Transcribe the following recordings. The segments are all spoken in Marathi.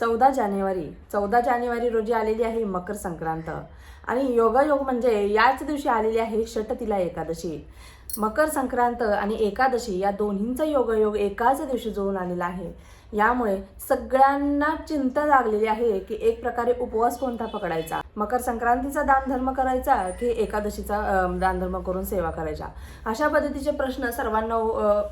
चौदा जानेवारी चौदा जानेवारी रोजी आलेली आहे मकर संक्रांत. आणि योगायोग म्हणजे याच दिवशी आलेली आहे षटतिला एकादशी. मकर संक्रांत आणि एकादशी या दोन्हींचा योगायोग एकाच दिवशी जुळून आलेला आहे. यामुळे सगळ्यांना चिंता लागलेली आहे की एक प्रकारे उपवास कोणता पकडायचा? मकर संक्रांतीचा दानधर्म करायचा की एकादशीचा दानधर्म करून सेवा करायच्या अशा पद्धतीचे प्रश्न सर्वांना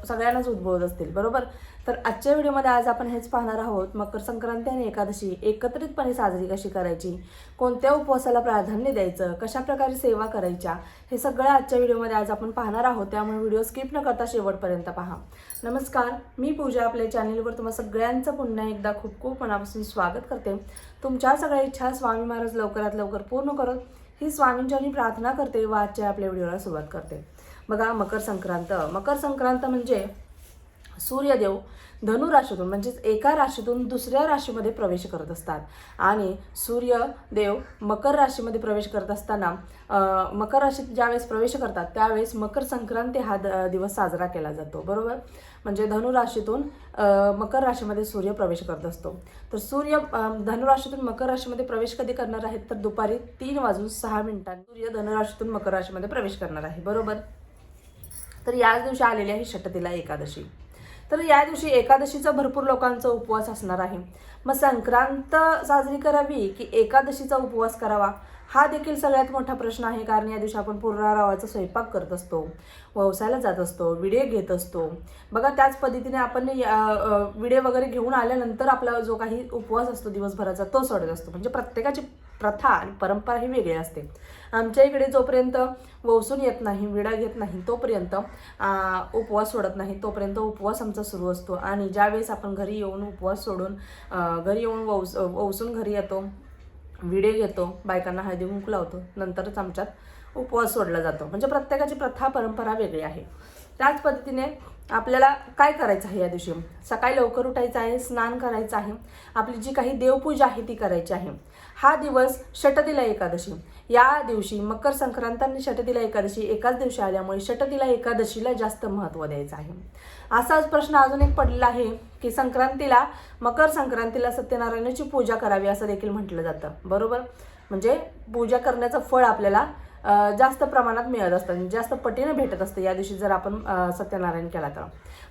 सगळ्यांनाच उद्भवत असतील बरोबर? तर आजच्या व्हिडिओमध्ये आज आपण हेच पाहणार आहोत मकर संक्रांती आणि एकादशी एकत्रितपणे साजरी कशी करायची? कोणत्या उपवासाला प्राधान्य द्यायचं? कशा प्रकारे सेवा करायच्या? हे सगळं आजच्या व्हिडिओमध्ये आज आपण पाहणार आहोत. त्यामुळे व्हिडिओ स्किप न करता शेवटपर्यंत पहा. नमस्कार मी पूजा आपल्या चॅनेलवर तुम्हा सगळ्यांचं पुन्हा एकदा खूप खूप मनापासून स्वागत करते. तुमच्या सगळ्या इच्छा स्वामी महाराज लवकरात लवकर पूर्ण करत. ही स्वामींच्यानी प्रार्थना करते व आजच्या आपल्या व्हिडिओला सुरुवात करते. बघा मकर संक्रांत. मकर संक्रांत म्हणजे सूर्यदेव धनु राशीतून म्हणजेच एका राशीतून दुसऱ्या राशीमध्ये प्रवेश करत असतात. आणि सूर्यदेव मकर राशीमध्ये प्रवेश करत असताना मकर राशीत ज्यावेळेस प्रवेश करतात त्यावेळेस मकर संक्रांती हा द- दिवस साजरा केला जातो. बरोबर? म्हणजे धनु राशीतून मकर राशीमध्ये सूर्य प्रवेश करत असतो. तर सूर्य धनुराशीतून मकर राशीमध्ये प्रवेश कधी करणार आहेत? तर दुपारी तीन वाजून सहा मिनिटांनी सूर्य धनुराशीतून मकर राशीमध्ये प्रवेश करणार आहे. बरोबर? तर याच दिवशी आलेली आहे षटतिला एकादशी. तर या दिवशी एकादशीचा भरपूर लोकांचा उपवास असणार आहे. मग संक्रांत साजरी करावी की एकादशीचा उपवास करावा? हा देखील सगळ्यात मोठा प्रश्न आहे कारण या दिवशी आपण पुनरावाचा स्वयंपाक करत असतो व्यवसायाला जात असतो विडे घेत असतो. बघा त्याच पद्धतीने आपण या- विडे वगैरे घेऊन आल्यानंतर आपला जो काही उपवास असतो दिवसभराचा तो सोडत असतो. म्हणजे प्रत्येकाची प्रथा आणि परंपरा ही वेगळी असते. आमच्या इकडे जोपर्यंत वसून येत नाही विडा घेत नाही तोपर्यंत उपवास सोडत नाही तोपर्यंत उपवास आमचा सुरू असतो. आणि ज्यावेळेस आपण घरी येऊन उपवास सोडून घरी येऊन वौस वसून घरी येतो विडे घेतो बायकांना हळदी कुंकू लावतो नंतरच आमच्यात उपवास सोडला जातो. म्हणजे प्रत्येकाची प्रथा परंपरा वेगळी आहे. त्याच पद्धतीने आपल्याला काय करायचं आहे या दिवशी? सकाळी लवकर उठायचं आहे स्नान करायचं आहे. आपली जी काही देवपूजा आहे ती करायची आहे. हा दिवस षटदिला एकादशी. या दिवशी मकर संक्रांत आणि षटदिला एकादशी एकाच दिवशी आल्यामुळे षटदिला एकादशीला जास्त महत्त्व द्यायचं आहे. असाच प्रश्न अजून एक पडलेला आहे की संक्रांतीला मकर संक्रांतीला सत्यनारायणाची पूजा करावी असं देखील म्हटलं जातं. बरोबर? म्हणजे पूजा करण्याचं फळ आपल्याला जास्त प्रमाणात मिळत असतं जास्त पटीनं भेटत असतं. या दिवशी जर आपण सत्यनारायण केला तर.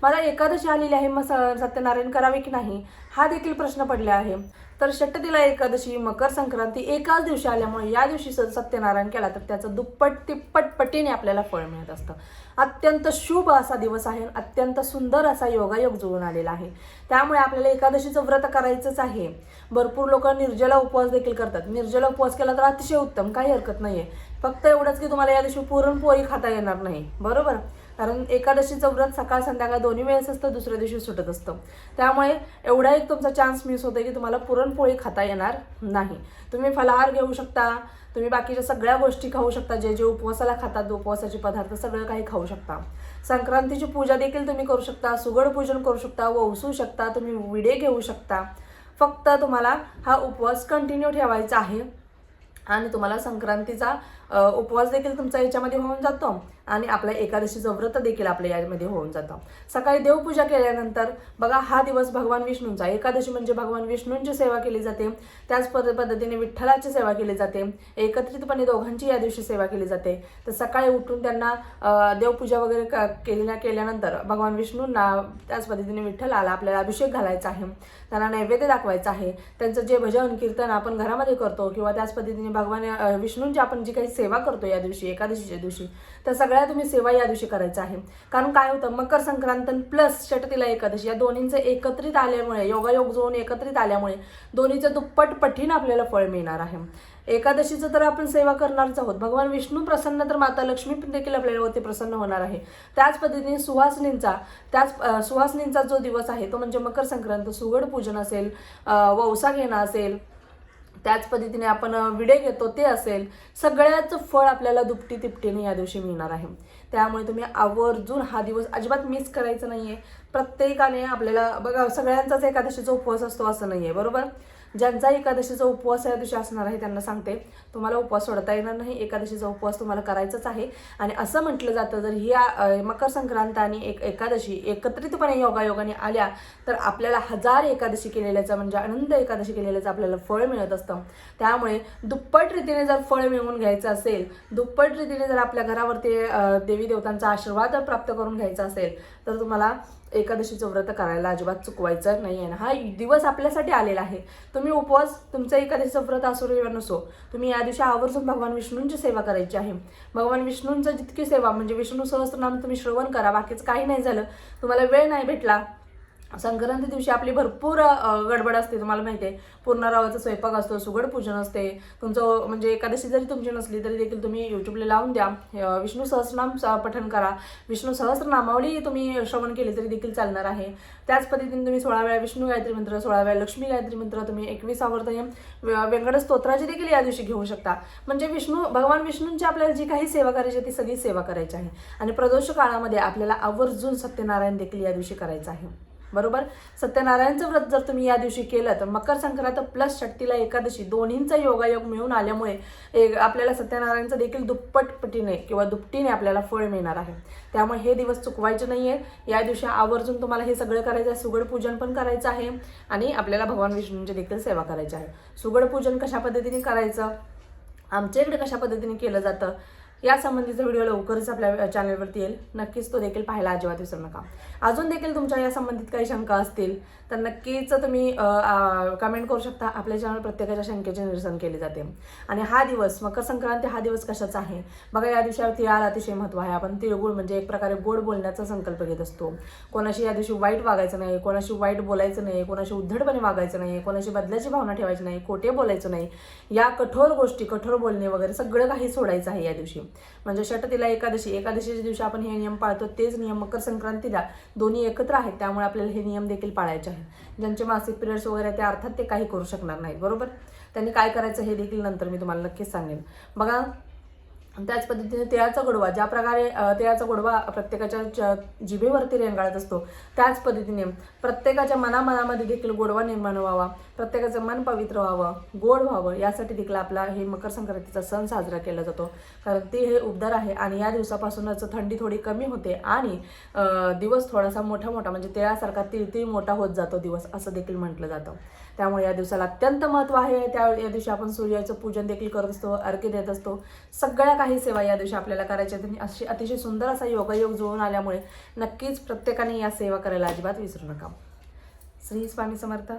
मला एकादशी आलेली आहे मग स- सत्यनारायण करावे की नाही? हा देखील प्रश्न पडला आहे. तर षटदिला एकादशी मकर संक्रांती एकाच दिवशी आल्यामुळे या दिवशी स- सत्यनारायण केला तर त्याचं दुप्पट तिप्पट पटीने आपल्याला फळ मिळत असतं. अत्यंत शुभ असा दिवस आहे अत्यंत सुंदर असा योगायोग जुळून आलेला आहे. त्यामुळे आपल्याला एकादशीचं व्रत करायचंच आहे. भरपूर लोक निर्जला उपवास देखील करतात. निर्जला उपवास केला तर अतिशय उत्तम काही हरकत नाही आहे फक्त एवढंच की तुम्हाला या दिवशी पुरणपोळी खाता येणार नाही. बरोबर? कारण एकादशीचं व्रत सकाळ संध्याकाळ दोन्ही वेळेस असतं दुसऱ्या दिवशी सुटत असतं. त्यामुळे एवढा एक तुमचा चान्स मिस होतो की तुम्हाला पुरणपोळी खाता येणार नाही. तुम्ही फलाहार घेऊ शकता तुम्ही बाकीच्या सगळ्या गोष्टी खाऊ शकता जे जे उपवासाला खातात उपवासाचे पदार्थ सगळं काही खाऊ शकता. संक्रांतीची पूजा देखील तुम्ही करू शकता सुगड पूजन करू शकता वसू शकता तुम्ही विडे घेऊ शकता. फक्त तुम्हाला हा उपवास कंटिन्यू ठेवायचा आहे आणि तुम्हाला संक्रांतीचा उपवास देखील तुमचा याच्यामध्ये होऊन जातो आणि आपल्या एकादशीचं व्रत देखील आपल्या यामध्ये होऊन जातं. सकाळी देवपूजा केल्यानंतर बघा हा दिवस भगवान विष्णूंचा. एकादशी म्हणजे भगवान विष्णूंची सेवा केली जाते. त्याच पद्धतीने विठ्ठलाची सेवा केली जाते. एकत्रितपणे दोघांची या दिवशी सेवा केली जाते. तर सकाळी उठून त्यांना देवपूजा वगैरे क- केल्या केल्यानंतर भगवान विष्णूंना त्याच पद्धतीने विठ्ठलाला आपल्याला अभिषेक घालायचा आहे. त्यांना नैवेद्य दाखवायचा आहे. त्यांचं जे भजन कीर्तन आपण घरामध्ये करतो किंवा त्याच पद्धतीने भगवान विष्णूंची आपण जी काही सेवा करतो या दिवशी एकादशीच्या दिवशी. तर सगळ्या तुम्ही सेवा या दिवशी करायच्या आहे. कारण काय होतं मकर संक्रांत प्लस षटतीला एकादशी या दोन्हींचे एकत्रित आल्यामुळे योगायोग जुळून एकत्रित आल्यामुळे दोन्हीचं दुप्पट पठीण आपल्याला फळ मिळणार आहे. एकादशीचं तर आपण सेवा करणारच आहोत. भगवान विष्णू प्रसन्न तर माता लक्ष्मी देखील आपल्यावरती प्रसन्न होणार आहे. त्याच पद्धतीने सुहासनींचा त्याच सुहासनींचा जो दिवस आहे तो म्हणजे मकर संक्रांत. सुगड पूजन असेल वौसा घेणं असेल त्याच पद्धतीने आपण विडे घेतो ते असेल सगळ्याच फळ आपल्याला दुपटी तिपटीने या दिवशी मिळणार आहे. त्यामुळे तुम्ही आवर्जून हा दिवस अजिबात मिस करायचं नाहीये. प्रत्येकाने आपल्याला बघा सगळ्यांचाच एकादशीचा उपवास असतो असं नाहीये बरोबर? ज्यांचा एकादशीचा उपवास या दिवशी असणार आहे त्यांना सांगते. तुम्हाला उपवास सोडता येणार नाही एकादशीचा उपवास तुम्हाला करायचाच आहे. आणि असं म्हटलं जातं जर ही मकर संक्रांत आणि एक एकादशी एकत्रितपणे योगायोगाने आल्या तर आपल्याला हजार एकादशी केलेल्याचा म्हणजे अनंत एकादशी केलेल्याचं आपल्याला फळ मिळत असतं. त्यामुळे दुप्पट रीतीने जर फळ मिळवून घ्यायचं असेल दुप्पट रीतीने जर आपल्या घरावरती देवी देवतांचा आशीर्वाद प्राप्त करून घ्यायचा असेल तर तुम्हाला एकादशीचं व्रत करायला अजिबात चुकवायचं नाही आहे ना. हा दिवस आपल्यासाठी आलेला आहे. तुम्ही उपवास तुमचं एकादशीचं व्रत असो किंवा नसो तुम्ही या दिवशी आवर्जून भगवान विष्णूंची सेवा करायची आहे. भगवान विष्णूंचं जितकी सेवा म्हणजे विष्णू सहस्त्रनाम तुम्ही श्रवण करा बाकीचं काही नाही झालं तुम्हाला वेळ नाही भेटला संक्रांती दिवशी आपली भरपूर गडबड असते तुम्हाला माहिती आहे पूर्ण रावाचा स्वयंपाक असतो सुगड पूजन असते. तुमचं म्हणजे एकादशी जरी तुमची नसली तरी देखील तुम्ही यूट्यूबला लावून द्या. विष्णू सहस्रनाम पठन पठण करा. विष्णू सहस्रनामावली तुम्ही श्रवण केले तरी देखील चालणार आहे. त्याच पद्धतीने तुम्ही सोळा वेळा विष्णू गायत्री मंत्र सोळा वेळा लक्ष्मी गायत्री मंत्र तुम्ही एकवीस आवर्तन व्यंकट स्तोत्राची देखील या दिवशी घेऊ शकता. म्हणजे विष्णू भगवान विष्णूंची आपल्याला जी काही सेवा करायची आहे, ती सगळी सेवा करायची आहे. आणि प्रदोष काळामध्ये आपल्याला आवर्जून सत्यनारायण देखील या दिवशी करायचं आहे. बरोबर? सत्यनारायणचं व्रत जर तुम्ही या दिवशी केलं तर मकर संक्रांत प्लस षट्टीला एकादशी दोन्हींचा योगायोग मिळून आल्यामुळे एक आपल्याला सत्यनारायणचं देखील दुप्पटपटीने किंवा दुपटीने आपल्याला फळ मिळणार आहे. त्यामुळे हे दिवस चुकवायचे नाही आहे या दिवशी आवर्जून तुम्हाला हे सगळं करायचं आहे. सुगड पूजन पण करायचं आहे आणि आपल्याला भगवान विष्णूंची देखील सेवा करायची आहे. सुगड पूजन कशा पद्धतीने करायचं? आमच्या इकडे कशा पद्धतीने केलं जातं? या संबंधीचा व्हिडिओ लवकरच आपल्या चॅनलवरती येईल. नक्कीच तो देखील पाहायला अजिबात विसरू नका. अजून देखील तुमच्या या संबंधित काही शंका असतील तर नक्कीच तुम्ही कमेंट करू शकता. आपल्या चॅनल प्रत्येकाच्या शंकेचे निरसन केले जाते. आणि हा दिवस मकर संक्रांती हा दिवस कशाचा आहे? बघा या दिवशी तिळाला अतिशय महत्त्व आहे. आपण तिळगुळ म्हणजे एक प्रकारे गोड बोलण्याचा संकल्प घेत असतो. कोणाशी या दिवशी वाईट वागायचं नाही कोणाशी वाईट बोलायचं नाही कोणाशी उद्धटपणे वागायचं नाही कोणाशी बदल्याची भावना ठेवायची नाही खोटे बोलायचं नाही. या कठोर गोष्टी कठोर बोलणे वगैरे सगळं काही सोडायचं आहे या दिवशी. म्हणजे षटतीला एकादशी एकादशीच्या दिवशी आपण हे नियम पाळतो तेच नियम मकर संक्रांतीला दोन्ही एकत्र आहेत त्यामुळे आपल्याला हे नियम देखील पाळायचे आहेत. ज्यांचे मासिक पिरियड्स वगैरे ते अर्थात ते काही करू शकणार नाहीत बरोबर? त्यांनी काय करायचं हे देखील नंतर मी तुम्हाला नक्कीच सांगेन. बघा त्याच पद्धतीने तिळाचा गोडवा ज्या प्रकारे तिळाचा गोडवा प्रत्येकाच्या जिभेवरती रेंगाळत असतो त्याच पद्धतीने प्रत्येकाच्या मनामनामध्ये देखील गोडवा निर्माण व्हावा प्रत्येकाचं मन पवित्र व्हावं गोड व्हावं यासाठी देखील आपला हे मकर संक्रांतीचा सण साजरा केला जातो. कारण ते हे उबदार आहे आणि या दिवसापासूनच थंडी थोडी कमी होते आणि दिवस थोडासा मोठा मोठा म्हणजे तिळासारखा तिळतिळ मोठा होत जातो दिवस असं देखील म्हटलं जातं. त्यामुळे या दिवसाला अत्यंत महत्त्व आहे. त्या या दिवशी आपण सूर्याचं पूजन देखील करत असतो अर्घ्य देत असतो. सगळ्या काही सेवा या दिवशी आपल्याला करायच्या आहेत. अशी अतिशय सुंदर असा योगायोग जुळून आल्यामुळे नक्कीच प्रत्येकाने या सेवा करायला अजिबात विसरू नका. श्री स्वामी समर्थ.